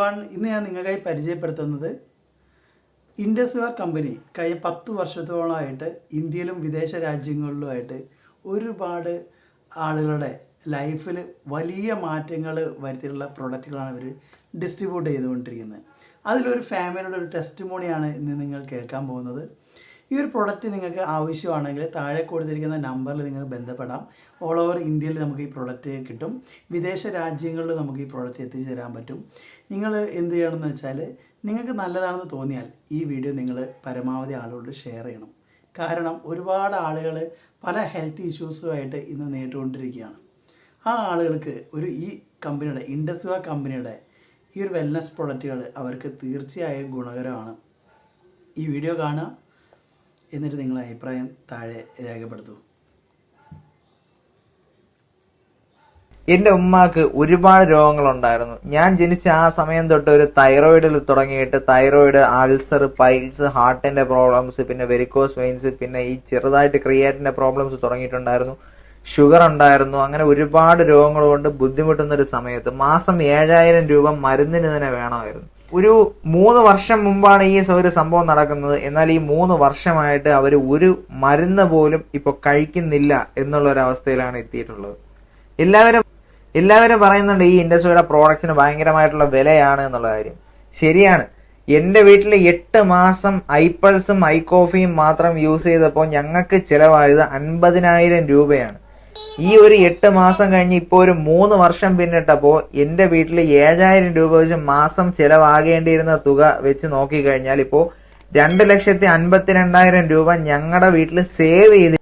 One ഇന്ന് ഞാൻ നിങ്ങൾക്കായി പരിചയപ്പെടുത്തുന്നത് ഇൻഡസ്വാർ കമ്പനി കഴിഞ്ഞ പത്ത് വർഷത്തോളമായിട്ട് ഇന്ത്യയിലും വിദേശ രാജ്യങ്ങളിലുമായിട്ട് ഒരുപാട് ആളുകളുടെ ലൈഫിൽ വലിയ മാറ്റങ്ങൾ വരുത്തിയിട്ടുള്ള പ്രൊഡക്റ്റുകളാണ് ഇവർ ഡിസ്ട്രിബ്യൂട്ട് ചെയ്തുകൊണ്ടിരിക്കുന്നത്. അതിലൊരു ഫാമിലിയുടെ ഒരു ടെസ്റ്റ് മോണിയാണ് ഇന്ന് നിങ്ങൾ കേൾക്കാൻ പോകുന്നത്. ഈ ഒരു പ്രൊഡക്റ്റ് നിങ്ങൾക്ക് ആവശ്യമാണെങ്കിൽ താഴെ കൊടുത്തിരിക്കുന്ന നമ്പറിൽ നിങ്ങൾക്ക് ബന്ധപ്പെടാം. ഓൾ ഓവർ ഇന്ത്യയിൽ നമുക്ക് ഈ പ്രൊഡക്റ്റ് കിട്ടും. വിദേശ രാജ്യങ്ങളിൽ നമുക്ക് ഈ പ്രൊഡക്റ്റ് എത്തിച്ചു തരാൻ പറ്റും. നിങ്ങൾ എന്ത് ചെയ്യണമെന്ന് വെച്ചാൽ നിങ്ങൾക്ക് നല്ലതാണെന്ന് തോന്നിയാൽ ഈ വീഡിയോ നിങ്ങൾ പരമാവധി ആളുകളോട് ഷെയർ ചെയ്യണം. കാരണം ഒരുപാട് ആളുകൾ പല ഹെൽത്ത് ഇഷ്യൂസുമായിട്ട് ഇന്ന് നേരിട്ടുകൊണ്ടിരിക്കുകയാണ്. ആ ആളുകൾക്ക് ഒരു ഈ കമ്പനിയുടെ ഇൻഡസ്വ കമ്പനിയുടെ ഈ ഒരു വെൽനസ് പ്രൊഡക്റ്റുകൾ അവർക്ക് തീർച്ചയായും ഗുണകരമാണ്. ഈ വീഡിയോ കാണുക. എന്നിട്ട് നിങ്ങളുടെ അഭിപ്രായം താഴെ രേഖപ്പെടുത്തൂ. എന്റെ ഉമ്മാക്ക് ഒരുപാട് രോഗങ്ങളുണ്ടായിരുന്നു. ഞാൻ ജനിച്ച ആ സമയം തൊട്ട് ഒരു തൈറോയിഡിൽ തുടങ്ങിയിട്ട് തൈറോയിഡ് അൾസർ പൈൽസ് ഹാർട്ടിന്റെ പ്രോബ്ലംസ് പിന്നെ വെരിക്കോസ് വെയിൻസ് പിന്നെ ഈ ചെറുതായിട്ട് ക്രിയേറ്റിന്റെ പ്രോബ്ലംസ് തുടങ്ങിയിട്ടുണ്ടായിരുന്നു. ഷുഗർ ഉണ്ടായിരുന്നു. അങ്ങനെ ഒരുപാട് രോഗങ്ങൾ കൊണ്ട് ബുദ്ധിമുട്ടുന്ന ഒരു സമയത്ത് മാസം ഏഴായിരം രൂപ മരുന്നിന് തന്നെ വേണമായിരുന്നു. ഒരു മൂന്ന് വർഷം മുമ്പാണ് ഈ ഒരു സംഭവം നടക്കുന്നത്. എന്നാൽ ഈ മൂന്ന് വർഷമായിട്ട് അവർ ഒരു മരുന്ന് പോലും ഇപ്പൊ കഴിക്കുന്നില്ല എന്നുള്ള ഒരു അവസ്ഥയിലാണ് എത്തിയിട്ടുള്ളത്. എല്ലാവരും എല്ലാവരും പറയുന്നുണ്ട് ഈ ഇൻഡസ്ട്രിയുടെ പ്രോഡക്ട്സിന് ഭയങ്കരമായിട്ടുള്ള വിലയാണ് എന്നുള്ള കാര്യം. ശരിയാണ്. എന്റെ വീട്ടിൽ എട്ട് മാസം ഐപ്പൾസും കോഫിയും മാത്രം യൂസ് ചെയ്തപ്പോൾ ഞങ്ങൾക്ക് ചിലവായത് അൻപതിനായിരം രൂപയാണ്. ഈ ഒരു എട്ട് മാസം കഴിഞ്ഞ് ഇപ്പോൾ ഒരു മൂന്ന് വർഷം പിന്നിട്ടപ്പോൾ എന്റെ വീട്ടിൽ ഏഴായിരം രൂപ വെച്ച് മാസം ചിലവാകേണ്ടിയിരുന്ന തുക വെച്ച് നോക്കിക്കഴിഞ്ഞാൽ ഇപ്പോൾ രണ്ട് ലക്ഷത്തി അൻപത്തിരണ്ടായിരം രൂപ ഞങ്ങളുടെ വീട്ടിൽ സേവ് ചെയ്ത്